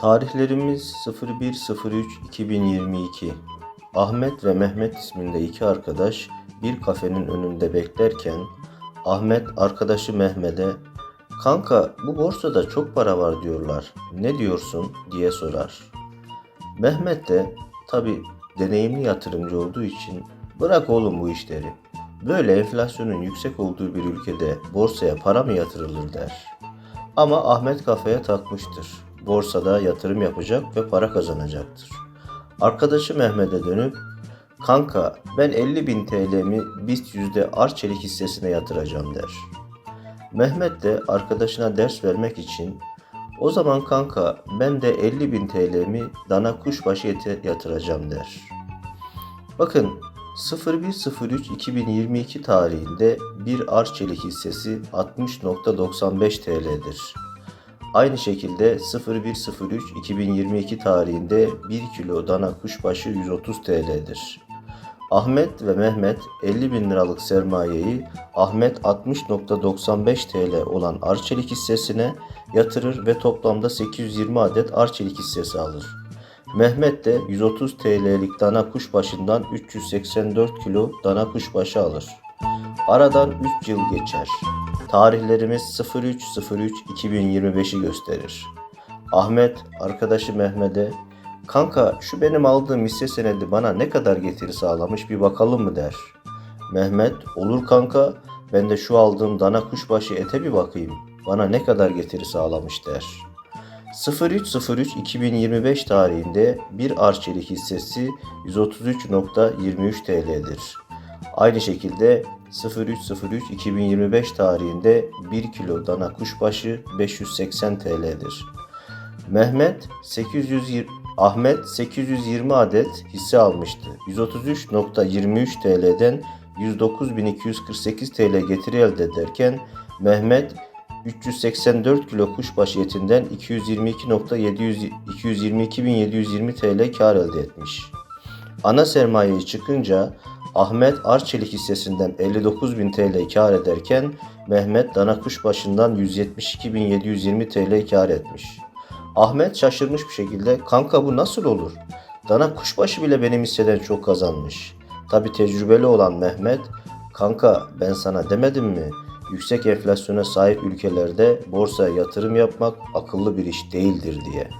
Tarihlerimiz 01.03.2022. Ahmet ve Mehmet isminde iki arkadaş bir kafenin önünde beklerken Ahmet arkadaşı Mehmet'e "Kanka bu borsada çok para var diyorlar. Ne diyorsun?" diye sorar. Mehmet de tabi deneyimli yatırımcı olduğu için bırak oğlum bu işleri. Böyle enflasyonun yüksek olduğu bir ülkede borsaya para mı yatırılır der. Ama Ahmet kafaya takmıştır. Borsada yatırım yapacak ve para kazanacaktır. Arkadaşı Mehmet'e dönüp Kanka ben 50 bin TL'mi BIST yüzde Arçelik hissesine yatıracağım der. Mehmet de arkadaşına ders vermek için o zaman kanka ben de 50 bin TL'mi dana kuşbaşı ete yatıracağım der. Bakın 01.03.2022 tarihinde bir Arçelik hissesi 60.95 TL'dir. Aynı şekilde 01.03.2022 tarihinde 1 kilo dana kuşbaşı 130 TL'dir. Ahmet ve Mehmet 50 bin liralık sermayeyi Ahmet 60.95 TL olan Arçelik hissesine yatırır ve toplamda 820 adet Arçelik hissesi alır. Mehmet de 130 TL'lik dana kuşbaşından 384 kilo dana kuşbaşı alır. Aradan 3 yıl geçer. Tarihlerimiz 03.03.2025'i gösterir. Ahmet arkadaşı Mehmet'e Kanka şu benim aldığım hisse senedi bana ne kadar getiri sağlamış bir bakalım mı der. Mehmet olur kanka ben de şu aldığım dana kuşbaşı ete bir bakayım. Bana ne kadar getiri sağlamış der. 03.03.2025 tarihinde bir Arçelik hissesi 133.23 TL'dir. Aynı şekilde 03.03.2025 tarihinde 1 kilo dana kuşbaşı 580 TL'dir. Mehmet 820 Ahmet 820 adet hisse almıştı. 133.23 TL'den 109.248 TL getiri elde ederken Mehmet 384 kilo kuşbaşı etinden 222.700 222.720 TL kar elde etmiş. Ana sermayeyi çıkınca Ahmet Arçelik hissesinden 59.000 TL kar ederken Mehmet dana kuşbaşından 172.720 TL kar etmiş. Ahmet şaşırmış bir şekilde kanka bu nasıl olur? Dana kuşbaşı bile benim hisseden çok kazanmış. Tabi tecrübeli olan Mehmet kanka ben sana demedim mi? Yüksek enflasyona sahip ülkelerde borsaya yatırım yapmak akıllı bir iş değildir diye.